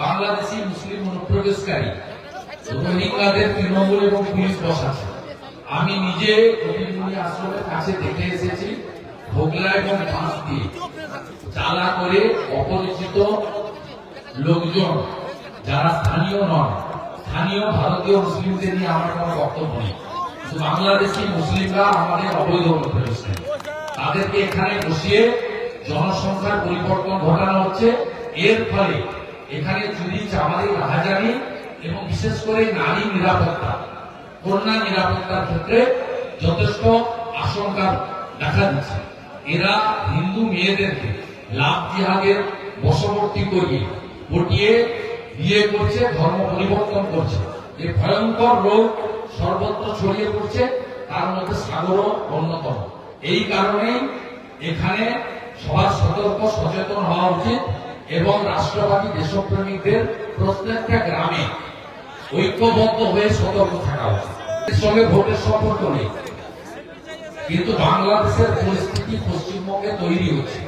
বাংলাদেশি মুসলিম অনুপ্রবেশকারী রোহিঙ্গাদের তৃণমূল এবং পুলিশ প্রশাসন। আমি নিজে কবিরমুনি আশ্রমের কাছে দেখে এসেছি, ভোগলা এবং বাঁশ দিয়ে। চালা করে অপরিচিত লোকজন, যারা স্থানীয় নন স্থানীয় ভারতীয় মুসলিমদের নিয়ে আমার কোনো বক্তব্য নেই। বাংলাদেশি মুসলিমরা আমাদের অবৈধ অনুপ্রবেশকারী। তাদেরকে এখানে বসিয়ে জনসংখ্যার পরিবর্তন ঘটানো হচ্ছে। এর ফলে এখানে চুরি চামারি রাহাজানি এবং বিশেষ করে নারী নিরাপত্তা কন্যা নিরাপত্তার ক্ষেত্রে যথেষ্ট আশঙ্কা দেখা দিচ্ছে। এরা হিন্দু মেয়েদেরকে লাভ জিহাদের বশবর্তী করিয়ে পটিয়ে বিয়ে করছে, ধর্ম পরিবর্তন করছে। যে ভয়ঙ্কর রোগ সর্বত্র ছড়িয়ে পড়ছে, তার মধ্যে সাগরও অন্যতম। এই কারণেই এখানে সবার সতর্ক, সচেতন হওয়া উচিত। এবং রাষ্ট্রবাদী দেশপ্রেমিকদের প্রত্যেকটা গ্রামে ঐক্যবদ্ধ হয়ে সতর্ক থাকা উচিত। এর সঙ্গে ভোটের সম্পর্ক নেই। কিন্তু বাংলাদেশের পরিস্থিতি পশ্চিমবঙ্গে তৈরি হচ্ছে।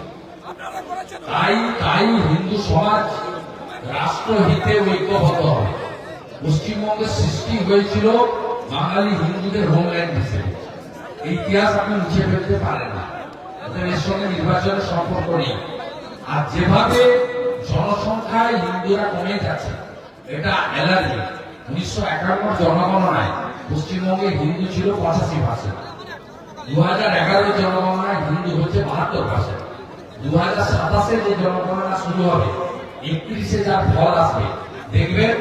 তাই তাই হিন্দু সমাজ রাষ্ট্রহিতে ঐক্যবদ্ধ হবে। পশ্চিমবঙ্গের সৃষ্টি হয়েছিল বাঙালি হিন্দুদের হোমল্যান্ড হিসেবে। ইতিহাস আপনি মুছে ফেলতে পারেন না। এর সঙ্গে নির্বাচনের সম্পর্ক নেই। আর যেভাবে জনসংখ্যায় হিন্দুরা কমে যাচ্ছে এটা অ্যালার্জি উনিশশো একান্ন জনগণনায় পশ্চিমবঙ্গে হিন্দু ছিল পঁচাশি পার্সেন্ট দু হাজার এগারো জনগণনায় হিন্দু হচ্ছে বাহাত্তর পার্সেন্ট দু হাজার সাতাশে যে জনগণনা শুরু হবে, একত্রিশে যার ফল আসবে, দেখবেন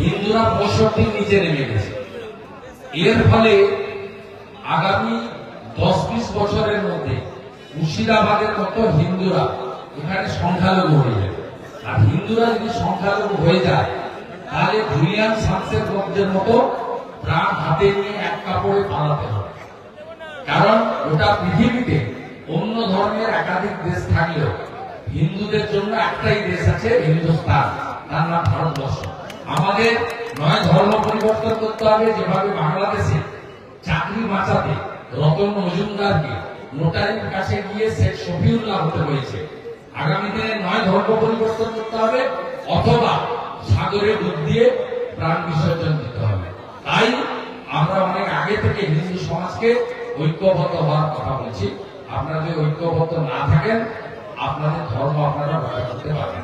হিন্দুরা পঁয়ষট্টির নিচে নেমে গেছে। এর ফলে আগামী দশ বিশ বছরের মধ্যে মুর্শিদাবাদের মতো হিন্দুরা এখানে সংখ্যালঘু হয়ে যাবে আর হিন্দুরা যদি সংখ্যালঘু হয়ে যায়, তাহলে জুলিয়ান সামসের গঞ্জের মতো প্রাণ হাতে নিয়ে এক কাপড়ে পালাতে হবে। কারণ ওটা পৃথিবীতে অন্য ধর্মের একাধিক দেশ থাকলেও হিন্দুদের জন্য একটাই দেশ আছে হিন্দুস্তান। তার নাম ভারতবর্ষ। আমাদের নয় ধর্ম পরিবর্তন করতে হবে, যেভাবে বাংলাদেশে চাকরি বাঁচাতে রতন মজুমদারকে নোটারির কাছে গিয়ে শেখ শফিউল্লাহ হতে হয়েছে। আগামী দিনে নয় ধর্ম পরিবর্তন করতে হবে, অথবা সাগরে ডুব দিয়ে প্রাণ বিসর্জন দিতে হবে। তাই আমরা অনেক আগে থেকে হিন্দু সমাজকে ঐক্যবদ্ধ হওয়ার কথা বলছি। আপনারা যদি ঐক্যবদ্ধ না থাকেন, আপনাদের ধর্ম আপনারা রক্ষা করতে পারবেন